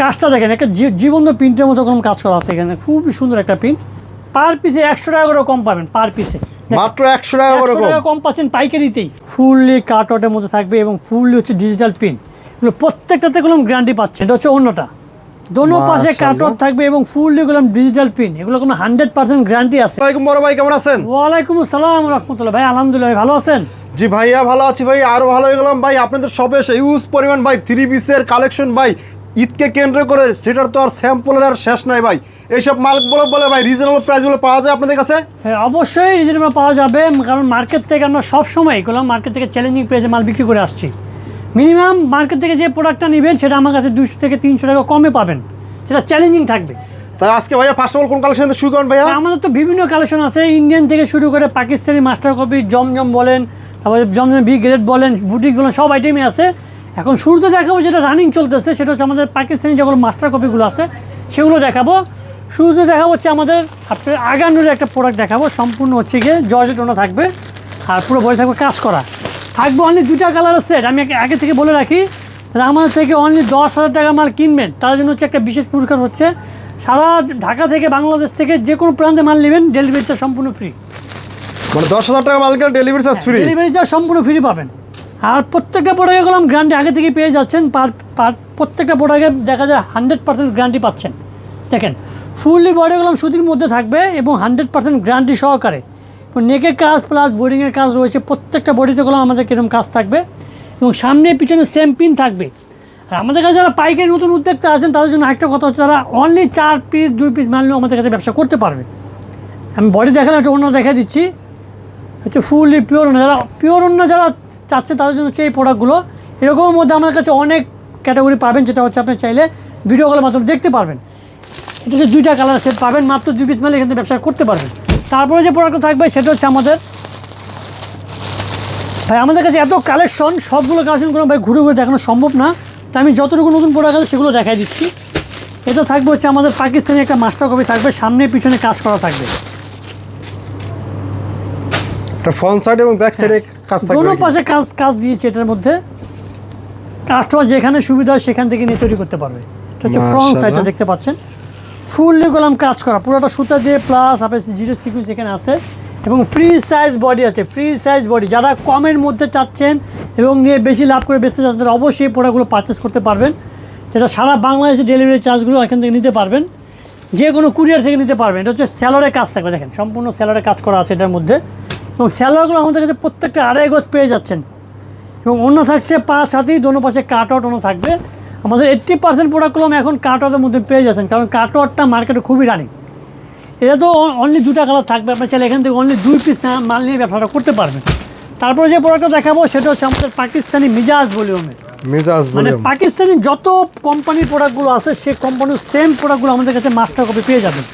কাজটা দেখেন একটা জীবন্ত প্রিন্টের মতো কোনো কাজ করা আছে এখানে। খুবই সুন্দর একটা প্রিন্ট। পার পিসে একশো টাকা করে কম পাবেন পার পিসে। মাত্র একশো টাকা করে কম। টাকা কম পাচ্ছেন পাইকারিতেই। ফুললি কাটওয়াটের মধ্যে থাকবে এবং ফুললি হচ্ছে ডিজিটাল প্রিন্ট। এগুলো প্রত্যেকটাতে কোনো গ্যারান্টি পাচ্ছে এটা হচ্ছে অন্যটা। দোনো পাশে মাশাআল্লাহ। থাকবে এবং ফুললি গুলো ডিজিটাল প্রিন্ট। এগুলো কোনো হান্ড্রেড পার্সেন্ট গ্যারান্টি আছে। আসসালামাইকুম বড় ভাই কেমন আছেন? ওয়ালাইকুম আসসালাম রহমতুল্লাহ। ভাই আলহামদুলিল্লাহ ভাই ভালো আছেন? জি ভাইয়া ভালো আছি ভাই আরও ভালো হয়ে গেলাম। ভাই আপনাদের সবে ইউজ পরিমাণ ভাই থ্রি পিসের কালেকশন ভাই ঈদকে কেন্দ্র করে সেটার তো আর স্যাম্পলের আর শেষ নাই ভাই। এইসব মালগুলো বলে ভাই রিজনেবল প্রাইসগুলো পাওয়া যায় আপনাদের কাছে? হ্যাঁ অবশ্যই রিজনেবল পাওয়া যাবে কারণ মার্কেট থেকে আমরা সব সময় এগুলো মার্কেট থেকে চ্যালেঞ্জিং প্রাইসে মাল বিক্রি করে আসছি। মিনিমাম মার্কেট থেকে যে প্রোডাক্টটা নেবেন সেটা আমার কাছে দুশো থেকে তিনশো টাকা কমে পাবেন। সেটা চ্যালেঞ্জিং থাকবে। তাই আজকে ভাইয়া ফার্স্ট অফ অল কোন কালেকশন শুরু করেন ভাইয়া? আমাদের তো বিভিন্ন কালেকশন আছে। ইন্ডিয়ান থেকে শুরু করে পাকিস্তানি মাস্টার কপি জমজম বলেন তারপরে জমজম বি গ্রেড বলেন বুটিক বলেন সব আইটেমই আছে। এখন শুরুতে দেখাবো যেটা রানিং চলতেছে সেটা হচ্ছে আমাদের পাকিস্তানি যেগুলো মাস্টার কপিগুলো আছে সেগুলো দেখাবো। শুরুতে দেখাবো হচ্ছে আমাদের আপনার আগানুরের একটা প্রোডাক্ট দেখাবো সম্পূর্ণ হচ্ছে গিয়ে জর্জেটোনা থাকবে আর পুরো বই থাকবে কাজ করা। থাকবে অনলি দুটা কালারের সেট আমি আগে- আগে থেকে বলে রাখি তাহলে আমাদের থেকে অনলি দশ হাজার টাকা মাল কিনবেন তার জন্য হচ্ছে একটা বিশেষ পুরস্কার হচ্ছে সারা ঢাকা থেকে বাংলাদেশ থেকে যে কোনো প্রান্তে মাল নেবেন ডেলিভারি চার্জ সম্পূর্ণ ফ্রি মানে দশ হাজার টাকা মাল কিনে delivery charge free delivery charge সম্পূর্ণ ফ্রি পাবেন। আর প্রত্যেকটা প্রোডাক্টে গেলাম গ্যারান্টি আগে থেকে পেয়ে যাচ্ছেন, পার পার, প্রত্যেকটা প্রোডাক্টে দেখা যায় হান্ড্রেড পার্সেন্ট গ্যারান্টি পাচ্ছেন। দেখেন ফুললি বডি গেলাম সুতির মধ্যে থাকবে এবং হান্ড্রেড পার্সেন্ট গ্যারান্টি সহকারে। নেকের কাজ প্লাস বোর্ডিংয়ের কাজ রয়েছে, প্রত্যেকটা বডিতে গেলাম আমাদের কীরকম কাজ থাকবে। এবং সামনে পিছনে সেম পিন থাকবে। আর আমাদের কাছে যারা পাইকারি নতুন উদ্যোক্তা আছেন, তাদের জন্য একটা কথা হচ্ছে, তারা অনলি চার পিস দুই পিস মানলেও আমাদের কাছে ব্যবসা করতে পারবে। আমি বডি দেখালাম, একটা অন্য দেখা দিচ্ছি। হচ্ছে ফুললি পিওর অন্য, যারা পিওর অন্য যারা চাচ্ছে তাদের জন্য হচ্ছে এই প্রোডাক্টগুলো এরকমের মধ্যে আমাদের কাছে অনেক ক্যাটাগরি পাবেন, যেটা হচ্ছে আপনি চাইলে ভিডিও কলের মাধ্যমে দেখতে পারবেন। এটা হচ্ছে দুইটা কালার সেট পাবেন, মাত্র দুই পিস মালে এখান ব্যবসা করতে পারবেন। তারপরে যে প্রোডাক্টটা থাকবে, সেটা হচ্ছে আমাদের ভাই, আমাদের কাছে এত কালেকশন সবগুলো কালেকশন কোনো ভাই ঘুরে ঘুরে দেখানো সম্ভব না। তো আমি যতটুকু নতুন প্রোডাক্ট আছে সেগুলো দেখাই দিচ্ছি। এটা থাকবে হচ্ছে আমাদের পাকিস্তানি একটা মাস্টার কপি থাকবে, সামনে পিছনে কাজ করা থাকবে। একটা ফ্রন্ট সাইড এবং ব্যাক সাইডে কাজ দোনো পাশে কাজ কাজ দিয়েছে এটার মধ্যে। কাস্টমার যেখানে সুবিধা হয় সেখান থেকে নিয়ে তৈরি করতে পারবে। এটা হচ্ছে ফ্রন্ট। সাইডটা দেখতে পাচ্ছেন। ফুললি গোলাম কাজ করা। পুরোটা সুতা দিয়ে প্লাস আপনার জিরো সিকুয়েন্স যেখানে আছে। এবং ফ্রি সাইজ বডি আছে। ফ্রি সাইজ বডি যারা কমের মধ্যে চাচ্ছেন এবং নিয়ে বেশি লাভ করে বেচতে চাচ্ছেন তারা অবশ্যই প্রোডাক্টগুলো পারচেস করতে পারবেন। যেটা সারা বাংলাদেশে ডেলিভারি চার্জগুলো এখান থেকে নিতে পারবেন। যে কোনো কুরিয়ার থেকে নিতে পারবেন। এটা হচ্ছে স্যালোরে কাজ থাকবে। দেখেন সম্পূর্ণ স্যালোরে কাজ করা আছে এটার মধ্যে। এবং স্যালোয়ারগুলো আমাদের কাছে প্রত্যেকটা আড়াই গজ পেয়ে যাচ্ছেন। এবং অন্য থাকছে পাঁচ হাতেই দোনো পাশে কাট আউট অন্য থাকবে। আমাদের এইট্টি পার্সেন্ট প্রোডাক্টগুলো আমি এখন কাট আউটের মধ্যে পেয়ে যাচ্ছেন কারণ কাট আউটটা মার্কেটে খুবই রানিং এটা তো অনলি দুটা কালার থাকবে আপনার চাইলে এখান থেকে অনলি দুই পিস মাল নিয়ে ব্যবসাটা করতে পারবেন। তারপরে যে প্রোডাক্টটা দেখাবো সেটা হচ্ছে আমাদের পাকিস্তানি মিজাজ ভলিউমের মিজাজ মানে পাকিস্তানি যত কোম্পানির প্রোডাক্টগুলো আছে সেই কোম্পানির সেম প্রোডাক্টগুলো আমাদের কাছে মাস্টার কপি পেয়ে যাবেন।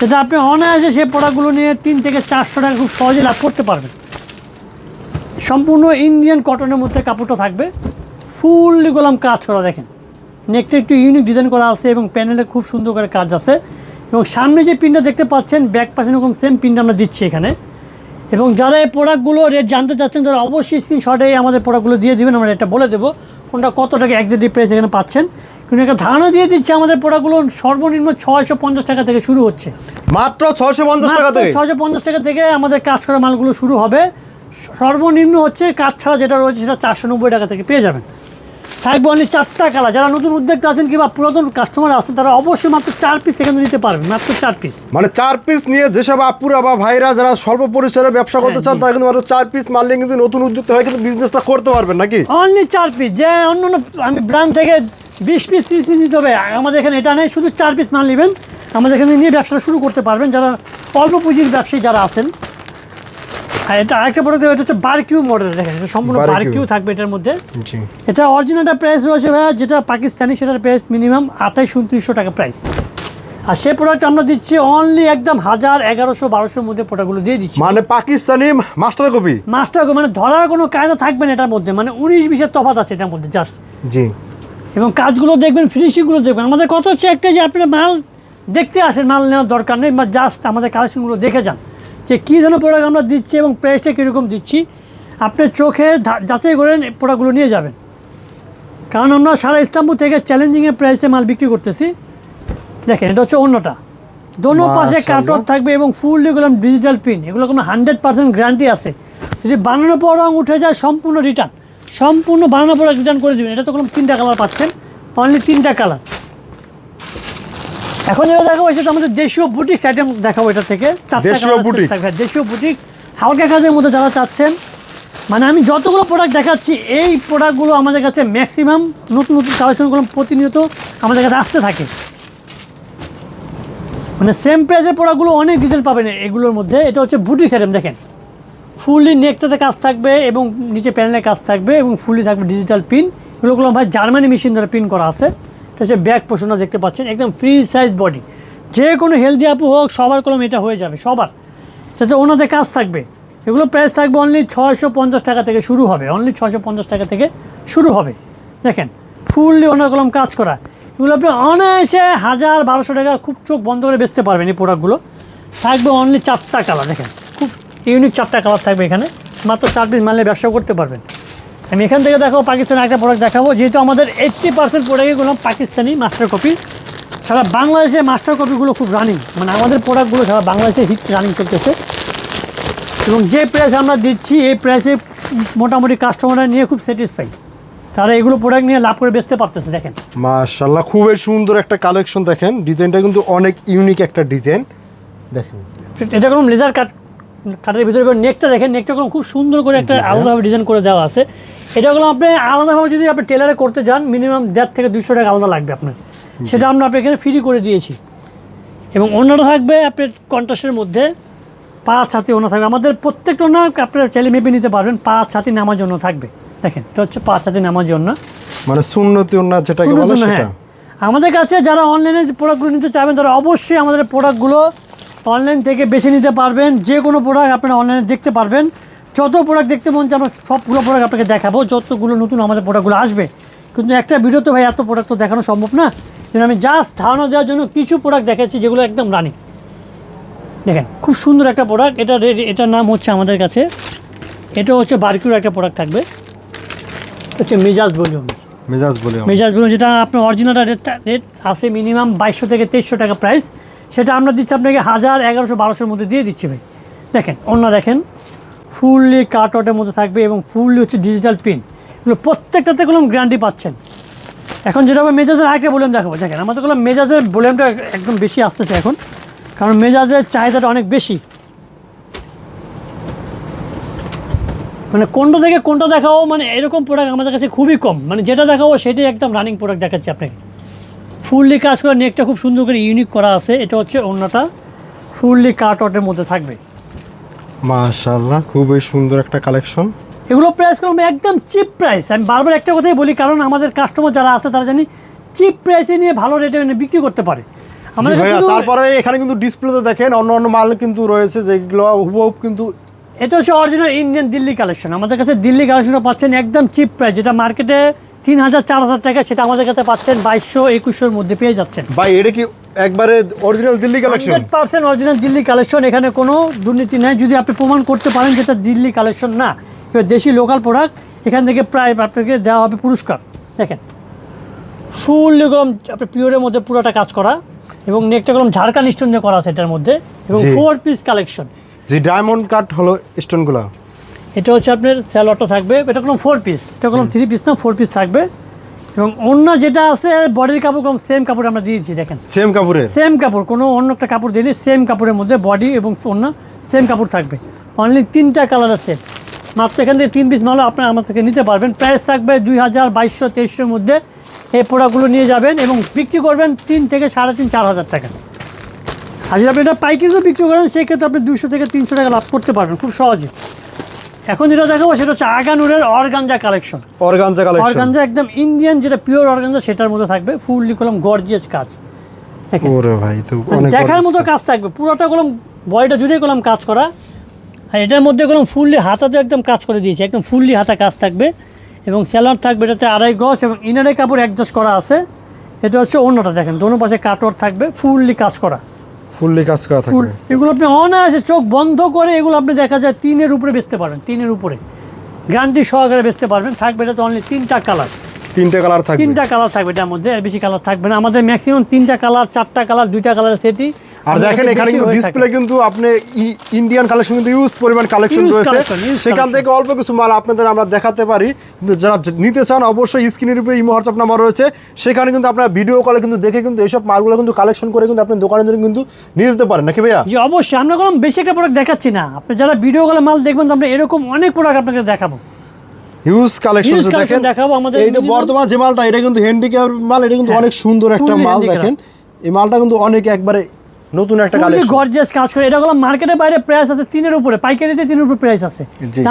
সেটা আপনি অনায়াসে সেই প্রোডাক্টগুলো নিয়ে তিন থেকে চারশো টাকা খুব সহজে লাভ করতে পারবেন। সম্পূর্ণ ইন্ডিয়ান কটনের মধ্যে কাপড়টা থাকবে। ফুললি গোলাম কাজ করা দেখেন। নেকটা একটু ইউনিক ডিজাইন করা আছে এবং প্যানেলে খুব সুন্দর করে কাজ আছে। এবং সামনে যে পিনটা দেখতে পাচ্ছেন ব্যাক পাশে এরকম সেম পিনটা আমরা দিচ্ছি এখানে। এবং যারা এই প্রোডাক্টগুলো রেট জানতে চাচ্ছেন, তারা অবশ্যই স্ক্রিনশটে আমাদের প্রোডাক্টগুলো দিয়ে দিবেন, আমরা এটা বলে দেবো। কোনটা কত টাকা একজাক্টলি প্রাইস এখানে পাচ্ছেন। কিন্তু একটা ধারণা দিয়ে দিচ্ছে আমাদের প্রোডাক্টগুলো সর্বনিম্ন ছয়শো পঞ্চাশ টাকা থেকে শুরু হচ্ছে। মাত্র ছয়শো পঞ্চাশ টাকা থেকে? ছয়শো পঞ্চাশ টাকা থেকে আমাদের কাজ করা মালগুলো শুরু হবে। সর্বনিম্ন হচ্ছে কাজ ছাড়া যেটা রয়েছে সেটা চারশো নব্বই টাকা থেকে পেয়ে যাবেন। থাকবে অনলি চারটা কালার যারা নতুন উদ্যোক্তা আছেন কিংবা পুরাতন কাস্টমার আছেন তারা অবশ্যই মাত্র চার পিস এখানে নিতে পারবেন মাত্র চার পিস মানে চার পিস নিয়ে যেসব আপুরা বা ভাইরা যারা স্বল্প পরিসরে ব্যবসা করতে হ্যাঁ, চান তারা কিন্তু মাত্র চার পিস মারলে কিন্তু নতুন উদ্যোক্তা হয়ে কিন্তু বিজনেসটা করতে পারবেন নাকি? অনলি চার পিস যে অন্য অন্য আমি ব্র্যান্ড থেকে বিশ পিস তিরিশ পিস নিতে হবে। আমাদের এখানে এটা নেই শুধু চার পিস মাল নেবেন। আমাদের এখানে নিয়ে ব্যবসাটা শুরু করতে পারবেন যারা অল্প পুঁজির ব্যবসায়ী যারা আছেন। আর এটা আরেকটা প্রোডাক্ট এটা হচ্ছে বারকিউ মডেল দেখেন এটা সম্পূর্ণ বারকিউ থাকবে এটার মধ্যে। এটা অরিজিনালটা প্রাইস রয়েছে ভাইয়া যেটা পাকিস্তানি সেটার প্রাইস মিনিমাম আঠাইশ উনত্রিশশো টাকা প্রাইস আর সে প্রোডাক্ট আমরা দিচ্ছি অনলি একদম হাজার এগারোশো বারোশোর মধ্যে প্রোডাক্টগুলো দিয়ে দিচ্ছি। মানে Pakistani master copy? Master copy মানে ধরার কোনো কায়দা থাকবে না এটার মধ্যে মানে উনিশ বিশের তফাত আছে এটার মধ্যে জাস্ট জি। এবং কাজগুলো দেখবেন ফিনিশিংগুলো দেখবেন। আমাদের কথা হচ্ছে একটা যে আপনার মাল দেখতে আসেন মাল নেওয়ার দরকার নেই বা জাস্ট আমাদের কালেকশনগুলো দেখে যান যে কী ধরনের প্রোডাক্ট আমরা দিচ্ছি এবং প্রাইসটা কীরকম দিচ্ছি। আপনি চোখে যাচাই করে প্রোডাক্টগুলো নিয়ে যাবেন। কারণ আমরা সারা ইসলামপুর থেকে চ্যালেঞ্জিংয়ের প্রাইসে মাল বিক্রি করতেছি। দেখেন এটা হচ্ছে অন্যটা। দোনো পাশে। কাটর থাকবে এবং ফুল এগুলো ডিজিটাল প্রিন্ট এগুলো কোনো হান্ড্রেড পার্সেন্ট গ্যারান্টি আছে। যদি বানানোর পর রং উঠে যায় সম্পূর্ণ রিটার্ন সম্পূর্ণ বানানোর পর রিটার্ন করে দেবেন। এটা তো কোনো তিনটা কালার পাচ্ছেন। অনলি তিনটা কালার এখন যেটা দেখাবো সেটা আমাদের দেশীয় বুটিক আইটেম দেখাবো এটা থেকে। দেশীয়। দেশীয় হালকা কাজের মধ্যে যারা চাচ্ছেন মানে আমি যতগুলো প্রোডাক্ট দেখাচ্ছি এই প্রোডাক্টগুলো আমাদের কাছে ম্যাক্সিমাম নতুন নতুন কালেকশনগুলো প্রতিনিয়ত আমাদের কাছে আসতে থাকে। মানে সেম প্রাইসের প্রোডাক্টগুলো অনেক ডিটেল পাবেন এগুলোর মধ্যে। এটা হচ্ছে বুটিক আইটেম দেখেন। ফুললি নেকটাতে কাজ থাকবে এবং নিচে প্যানেলে কাজ থাকবে এবং ফুললি থাকবে ডিজিটাল পিন এগুলোগুলো ভাই জার্মানি মেশিন দ্বারা পিন করা আছে। এটা হচ্ছে ব্যাক পোষণটা দেখতে পাচ্ছেন, একদম ফ্রি সাইজ বডি যে কোনো হেলদি আপু হোক, সবার কলম এটা হয়ে যাবে, সবার। যাতে ওনাদের কাজ থাকবে। এগুলো প্রাইস থাকবে অনলি ছয়শো পঞ্চাশ টাকা থেকে শুরু হবে অনলি ছয়শো পঞ্চাশ টাকা থেকে শুরু হবে। দেখেন, ফুললি ওনার কলম কাজ করা। এগুলো আপনি অনায়াসে হাজার বারোশো টাকা খুব চোখ বন্ধ করে বেচতে পারবেন এই প্রোডাক্টগুলো থাকবে অনলি চারটা কালার দেখেন। ইউনিক চারটা কালার থাকবে এখানে। মাত্র চার পিস মানলে ব্যবসা করতে পারবেন। আমি এখান থেকে দেখাবো পাকিস্তানের একটা প্রোডাক্ট দেখাবো যেহেতু আমাদের এইট্টি পার্সেন্ট প্রোডাক্টগুলো পাকিস্তানি মাস্টার কপি সারা বাংলাদেশে মাস্টার কপিগুলো খুব রানিং মানে আমাদের প্রোডাক্টগুলো সারা বাংলাদেশে হিট রানিং করতেছে। এবং যে প্রাইস আমরা দিচ্ছি এই প্রাইসে মোটামুটি কাস্টমাররা নিয়ে খুব স্যাটিসফাই তারা এগুলো প্রোডাক্ট নিয়ে লাভ করে বেচতে পারতেছে দেখেন। মাশাল্লাহ খুবই সুন্দর একটা কালেকশন দেখেন। ডিজাইনটা কিন্তু অনেক ইউনিক একটা ডিজাইন দেখেন। এটা কোনো লেজার কাট কাটের ভিতরে নেকটা দেখেন নেকটা খুব সুন্দর করে একটা আলাদাভাবে ডিজাইন করে দেওয়া আছে। এটা কোনো আপনি আলাদাভাবে যদি আপনি টেলারে করতে যান মিনিমাম দেড় থেকে দুশো টাকা আলাদা লাগবে আপনার। সেটা আমরা আপনি এখানে ফ্রি করে দিয়েছি। এবং অন্যটা থাকবে আপনার কন্ট্রাস্টের মধ্যে পাঁচ ছাতি ওনা থাকবে। আমাদের প্রত্যেকটা ওনা আপনার চাইলে মেপে নিতে পারবেন পাঁচ ছাতি নামার জন্য থাকবে। দেখেন এটা হচ্ছে পাঁচ ছাতি নামার জন্য। মানে সুন্নতি যেটাকে বলে সেটা? হ্যাঁ। আমাদের কাছে যারা অনলাইনে প্রোডাক্টগুলো নিতে চাইবেন তারা অবশ্যই আমাদের প্রোডাক্টগুলো অনলাইন থেকে বেছে নিতে পারবেন। যে কোনো প্রোডাক্ট আপনারা অনলাইনে দেখতে পারবেন। যত প্রোডাক্ট দেখতে মন চায় আমরা সবগুলো প্রোডাক্ট আপনাকে দেখাবো। যতগুলো নতুন আমাদের প্রোডাক্টগুলো আসবে। কিন্তু একটা ভিডিওতে ভাই এত প্রোডাক্ট তো দেখানো সম্ভব না। যেন আমি জাস্ট ধারণা দেওয়ার জন্য কিছু প্রোডাক্ট দেখাচ্ছি যেগুলো একদম রানিং দেখেন খুব সুন্দর একটা প্রোডাক্ট এটা এটার নাম হচ্ছে আমাদের কাছে। এটা হচ্ছে বার্কিউর একটা প্রোডাক্ট থাকবে। হচ্ছে মেজাজ ভলিউম। মেজাজ বলে আমরা। মেজাজগুলো যেটা আপনার অরিজিনাল রেট রেট আছে মিনিমাম বাইশশো থেকে তেইশশো টাকা প্রাইস সেটা আমরা দিচ্ছি আপনাকে হাজার এগারোশো বারোশোর মধ্যে দিয়ে দিচ্ছি ভাই। দেখেন, অন্য দেখেন, ফুললি কাটওয়াটের মধ্যে থাকবে এবং ফুললি হচ্ছে ডিজিটাল পিন এগুলো প্রত্যেকটাতে কোনো গ্যারান্টি পাচ্ছেন। এখন যেটা হবে মেজাজের আরেকটা ভলিউম দেখাবো। দেখেন, আমাদের কোনো মেজাজের ভলিউমটা একদম বেশি আসতেছে এখন, কারণ মেজাজের চাহিদাটা অনেক বেশি। মানে কোনটা থেকে কোনটা দেখাও মানে এরকম প্রোডাক্ট আমাদের কাছে খুবই কম। মানে যেটা দেখাবো সেটাই একদম রানিং প্রোডাক্ট দেখাচ্ছি আপনাকে। ফুললি কাজ করে নেকটা খুব সুন্দর করে ইউনিক করা আছে। এটা হচ্ছে অন্যটা ফুললি কাট ওয়াটের মধ্যে থাকবে। মাশাল্লাহ খুবই সুন্দর একটা কালেকশন। এগুলো প্রাইস করব একদম চিপ প্রাইস আমি বারবার একটা কথাই বলি কারণ আমাদের কাস্টমার যারা আছে তারা জানি চিপ প্রাইসে নিয়ে ভালো রেটে বিক্রি করতে পারে। আমাদের তারপরে এখানে কিন্তু ডিসপ্লেতে দেখেন অন্য অন্য মাল কিন্তু রয়েছে যেগুলো হুবহুব কিন্তু এটা হচ্ছে অরিজিনাল ইন্ডিয়ান দিল্লি কালেকশন আমাদের কাছে দিল্লি কালেকশনটা পাচ্ছেন একদম চিপ প্রাইস যেটা মার্কেটে তিন হাজার চার হাজার টাকা সেটা আমাদের কাছে পাচ্ছেন বাইশশো একুশশোর মধ্যে পেয়ে যাচ্ছেন। ভাই এটা কি একবারে original Delhi collection hundred percent original Delhi collection এখানে কোনো দুর্নীতি নেই। যদি আপনি প্রমাণ করতে পারেন যেটা দিল্লি কালেকশন না দেশি লোকাল প্রোডাক্ট এখান থেকে প্রায় আপনাকে দেওয়া হবে পুরস্কার। দেখেন ফুল এগুলো আপনার পিওরের মধ্যে পুরোটা কাজ করা এবং নেকটা কলম ঝাড়খান স্টোন দিয়ে করা আছে এটার মধ্যে এবং ফোর পিস কালেকশন যে ডায়মন্ড কাট হলো স্টোনগুলো এটা হচ্ছে আপনার স্যালোয়ারটা থাকবে এটা কোনো ফোর পিস এটা কোনো থ্রি পিস না ফোর পিস থাকবে। এবং অন্য যেটা আছে বডির কাপড় কম সেম কাপড় আমরা দিয়েছি দেখেন। সেম কাপড়ে? সেম কাপড় কোনো অন্য একটা কাপড় দিলে সেম কাপড়ের মধ্যে বডি এবং অন্য সেম কাপড় থাকবে। অনলি তিনটা কালার আছে। মাত্র এখান থেকে তিন পিস মালও আপনারা আমার থেকে নিতে পারবেন। প্রাইস থাকবে দুই হাজার বাইশশো তেইশশোর মধ্যে। এই প্রোডাক্টগুলো নিয়ে যাবেন এবং বিক্রি করবেন তিন থেকে সাড়ে তিন চার হাজার টাকা। আর যদি আপনি এটা পাইকারিও বিক্রি করেন সেক্ষেত্রে আপনি দুশো থেকে তিনশো টাকা লাভ করতে পারবেন খুব সহজে। এখন যেটা দেখাবো সেটা হচ্ছে আগানুরের organza collection. Organza collection. Organza একদম ইন্ডিয়ান যেটা পিওর অর্গানজা সেটার মধ্যে থাকবে ফুললি কলম গর্জিয়াস কাজ। ওরে ভাই তো মানে দেখার মতো কাজ। থাকবে। পুরোটা কলম বডিটা জুড়ে কলম কাজ করা। আর এটার মধ্যে কলম ফুললি হাতাতে একদম কাজ করে দিয়েছে। একদম ফুললি হাতা কাজ থাকবে। এবং স্যালার থাকবে এটাতে আড়াই গজ এবং ইনারে কাপড় অ্যাডজাস্ট করা আছে। এটা হচ্ছে অন্যটা দেখেন। দোনো পাশে কাটওয়ার থাকবে ফুললি কাজ করা। ফুললি কাজ করা থাকবে এগুলো আপনি অনায়াসে চোখ বন্ধ করে এগুলো আপনি দেখা যায় তিনের উপরে বেচতে পারবেন তিনের উপরে। গ্যারান্টি সহকারে বেচতে পারবেন থাকবে এটা তো অনলি তিনটা কালার। তিনটা কালার থাকবে। তিনটা কালার থাকবে এটার মধ্যে আর বেশি কালার থাকবে না। আমাদের ম্যাক্সিমাম তিনটা কালার চারটা কালার দুইটা কালার সেটই। আর দেখেন এখানে কিন্তু ডিসপ্লে কিন্তু আপনি ইন্ডিয়ান কালেকশন কিন্তু ইউজ পরিমাণ কালেকশন রয়েছে। সেখান থেকে অল্প কিছু মাল আপনাদের আমরা দেখাতে পারি। কিন্তু যারা নিতে চান অবশ্যই স্ক্রিনের উপরে ইমো হোয়াটসঅ্যাপ নাম্বার রয়েছে। সেখানে কিন্তু আপনারা ভিডিও কলে কিন্তু দেখে কিন্তু এইসব মালগুলো কিন্তু কালেকশন করে কিন্তু আপনি দোকানের জন্য কিন্তু নিয়ে যেতে পারেন। নাকি ভাইয়া? জি অবশ্যই। আমরা কোনো বেশি একটা প্রোডাক্ট দেখাচ্ছি না। আপনি যারা ভিডিও কলে মাল দেখবেন তো আমরা এরকম অনেক প্রোডাক্ট আপনাকে দেখাবো। হিউজ কালেকশন দেখেন দেখাবো আমাদের এই যে বর্তমান যে মালটা এটা কিন্তু হ্যান্ডিক্যাপ মাল এটা কিন্তু হ্যাঁ, অনেক সুন্দর একটা মাল দেখেন। এই মালটা কিন্তু অনেক একবারে নতুন একটা কালেকশন গর্জিয়াস কাজ করে। এটা হলো মার্কেটের বাইরে প্রাইস আছে তিনের উপরে পাইকারিতে তিনের উপরে প্রাইস আছে।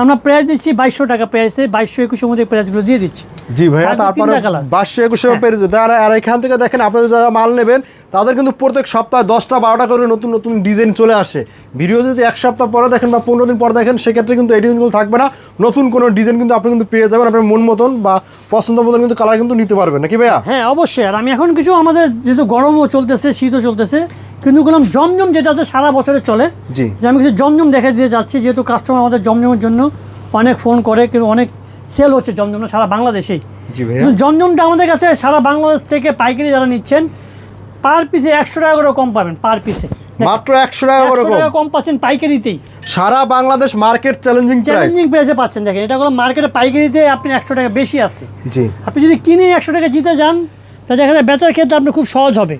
আমরা প্রাইস দিচ্ছি বাইশশো টাকা প্রাইসে বাইশশো একুশের মধ্যে প্রাইসগুলো দিয়ে দিচ্ছি। জি ভাইয়া তারপরে colour। বাসশো একুশে হ্যাঁ। আর আর এখান থেকে দেখেন আপনারা যারা মাল নেবেন তাদের কিন্তু প্রত্যেক সপ্তাহে দশটা বারোটা করে নতুন নতুন ডিজাইন চলে আসে। ভিডিও যদি এক সপ্তাহ পরে দেখেন বা পনেরো দিন পরে দেখেন সেক্ষেত্রে কিন্তু এই ডিজাইনগুলো থাকবে না। নতুন কোনো ডিজাইন কিন্তু আপনি কিন্তু পেয়ে যাবেন আপনার মন মতন বা পছন্দ মতন কিন্তু কালার কিন্তু নিতে পারবেন। নাকি ভাইয়া? হ্যাঁ অবশ্যই। আর আমি এখন কিছু আমাদের যেহেতু গরমও চলতেছে শীতও চলতেছে কিন্তু বললাম জমজম যেটা আছে সারা বছরে চলে। জি। যে আমি কিছু জমজম দেখে দিয়ে যাচ্ছি যেহেতু কাস্টমার আমাদের জমজমের জন্য অনেক ফোন করে কিন্তু অনেক সেল হচ্ছে জমজম সারা বাংলাদেশেই। জমজমটা আমাদের কাছে সারা বাংলাদেশ থেকে পাইকারি যারা নিচ্ছেন পার পিসে একশো টাকা করে কম পাবেন পার পিসে মাত্র একশো টাকা করে কম। পাচ্ছেন পাইকারিতেই। সারা বাংলাদেশ মার্কেট চ্যালেঞ্জিং চ্যালেঞ্জিং প্রাইসে পাচ্ছেন দেখেন এটা হলো মার্কেটে পাইকারিতে আপনি একশো টাকা বেশি আছে। জি। আপনি যদি কিনে একশো টাকা জিতে যান তা দেখা যায় বেচার ক্ষেত্রে আপনি খুব সহজ হবে।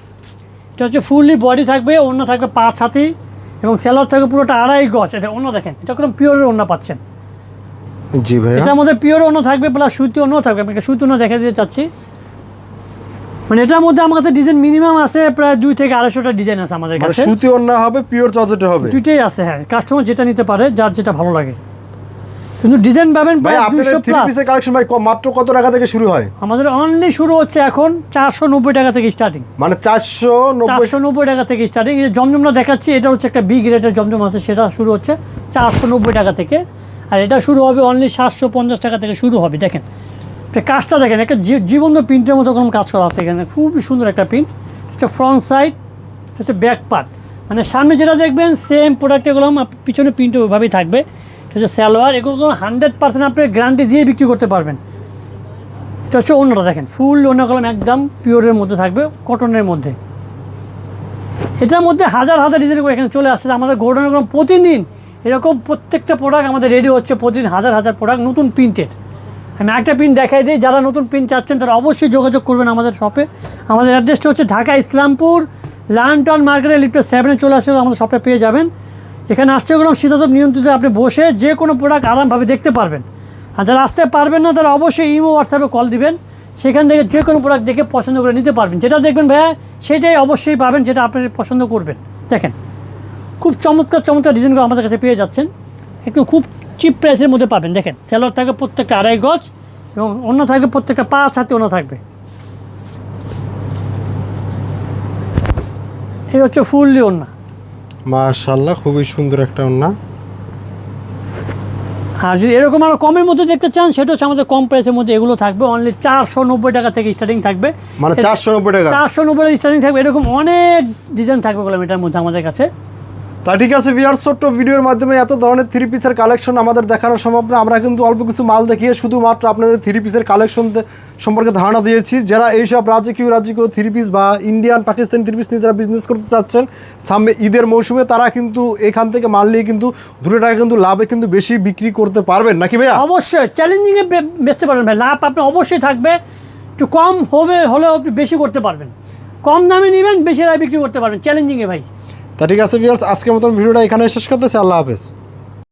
এটা হচ্ছে ফুললি বডি থাকবে অন্য থাকবে পাঁচ হাতি এবং সেলার থাকবে পুরোটা আড়াই গজ। এটা অন্য দেখেন এটা কোনো পিওরের অন্য পাচ্ছেন। জি ভাইয়া। এটার মধ্যে পিওর অন্য থাকবে প্লাস সুতি অন্য থাকবে। আপনাকে সুতি অন্য দেখা দিতে চাচ্ছি। মানে এটার মধ্যে আমার কাছে ডিজাইন মিনিমাম আছে প্রায় দুই থেকে আড়াইশোটা ডিজাইন আছে আমাদের মানে কাছে। সুতি অন্য হবে পিওর চজটে হবে? দুইটাই আছে হ্যাঁ। কাস্টমার যেটা নিতে পারে যার যেটা ভালো লাগে। কিন্তু ডিজাইন পাবেন ভাই আপনাদের থ্রি পিসের কালেকশন ভাই মাত্র কত টাকা থেকে শুরু হয়? আমাদের অনলি শুরু হচ্ছে এখন চারশো নব্বই টাকা থেকে স্টার্টিং মানে চারশো চারশো নব্বই টাকা থেকে স্টার্টিং এই জমজমটা দেখাচ্ছি এটা হচ্ছে একটা বিগ রেটের জমজম আছে সেটা শুরু হচ্ছে চারশো নব্বই টাকা থেকে। আর এটা শুরু হবে অনলি সাতশো পঞ্চাশ টাকা থেকে শুরু হবে দেখেন। কাজটা দেখেন একটা জীবন্ত প্রিন্টের মতো কোনো কাজ করা আছে এখানে। খুবই সুন্দর একটা প্রিন্ট হচ্ছে ফ্রন্ট সাইড হচ্ছে ব্যাক পার্ট মানে সামনে যেটা দেখবেন সেম প্রোডাক্ট এগুলো পিছনে প্রিন্ট ওইভাবেই থাকবে। এটা হচ্ছে স্যালোয়ার এগুলো হান্ড্রেড পার্সেন্ট আপনি গ্যারান্টি দিয়ে বিক্রি করতে পারবেন। এটা হচ্ছে অন্যটা দেখেন, ফুল অন্য কলম একদম পিওরের মধ্যে থাকবে কটনের মধ্যে। এটার মধ্যে হাজার হাজার ডিজাইন করে এখানে চলে আসছে। আমাদের গোডাউনে কোনো প্রতিদিন, এরকম প্রত্যেকটা প্রোডাক্ট আমাদের রেডি হচ্ছে প্রতিদিন হাজার হাজার প্রোডাক্ট নতুন প্রিন্টের আমি একটা প্রিন্ট দেখাই দিই, যারা নতুন প্রিন্ট চাচ্ছেন, তারা অবশ্যই যোগাযোগ করবেন আমাদের শপে আমাদের অ্যাড্রেসটা হচ্ছে ঢাকা ইসলামপুর লান্টন মার্কেটে লিফটে সেভেনে চলে আসলে আমাদের শপে পেয়ে যাবেন। এখানে আসতে গেলাম শীতাতপ নিয়ন্ত্রিত, আপনি বসে যে কোনো প্রোডাক্ট আরামভাবে দেখতে পারবেন। আর যারা আসতে পারবেন না, তারা অবশ্যই ইমো হোয়াটসঅ্যাপে কল দিবেন। সেখান থেকে যে কোনো প্রোডাক্ট দেখে পছন্দ করে নিতে পারবেন। যেটা দেখবেন ভাইয়া, সেটাই অবশ্যই পাবেন, যেটা আপনি পছন্দ করবেন। দেখেন, খুব চমৎকার চমৎকার ডিজাইনগুলো আমাদের কাছে পেয়ে যাচ্ছেন। একদম খুব চিপ প্রাইসের মধ্যে পাবেন। দেখেন সেলার থাকবে প্রত্যেকটা আড়াই গজ এবং অন্য থাকবে প্রত্যেকটা পাঁচ হাতে অন্য থাকবে। এই হচ্ছে ফুললি অন্য মাশাল্লাহ খুবই সুন্দর একটা ওন্না আর যদি এরকম আরও কমের মধ্যে দেখতে চান সেটা হচ্ছে আমাদের কম প্রাইসের মধ্যে এগুলো থাকবে। অনলি চারশো নব্বই টাকা থেকে স্টার্টিং থাকবে। মানে চারশো নব্বই টাকা? চারশো নব্বই টাকা স্টার্টিং থাকবে। এরকম অনেক ডিজাইন থাকবে বললাম এটার মধ্যে আমাদের কাছে। তা ঠিক আছে ভিআর ছোট্ট ভিডিওর মাধ্যমে এত ধরনের থ্রি পিসের কালেকশন আমাদের দেখানো সম্ভব না। আমরা কিন্তু অল্প কিছু মাল দেখিয়ে শুধুমাত্র আপনাদের থ্রি পিসের কালেকশন সম্পর্কে ধারণা দিয়েছি। যারা এইসব রাজকীয় রাজকীয় থ্রি পিস বা ইন্ডিয়ান পাকিস্তানি থ্রি পিস নিয়ে যারা বিজনেস করতে চাচ্ছেন, সামনে ঈদের মৌসুমে তারা কিন্তু এখান থেকে মাল নিয়ে কিন্তু দুটো টাকা কিন্তু লাভে কিন্তু বেশি বিক্রি করতে পারবেন। নাকি ভাইয়া? অবশ্যই চ্যালেঞ্জিংয়ে বেচতে পারবেন ভাই। লাভ আপনি অবশ্যই থাকবে। একটু কম হবে, হলেও আপনি বেশি করতে পারবেন। কম দামে নেবেন, বেশি বিক্রি করতে পারবেন। চ্যালেঞ্জিংয়ে ভাই। তা ঠিক আছে ভিউয়ার্স আজকের মতন ভিডিওটা এখানে শেষ করতেছি আল্লাহ হাফেজ।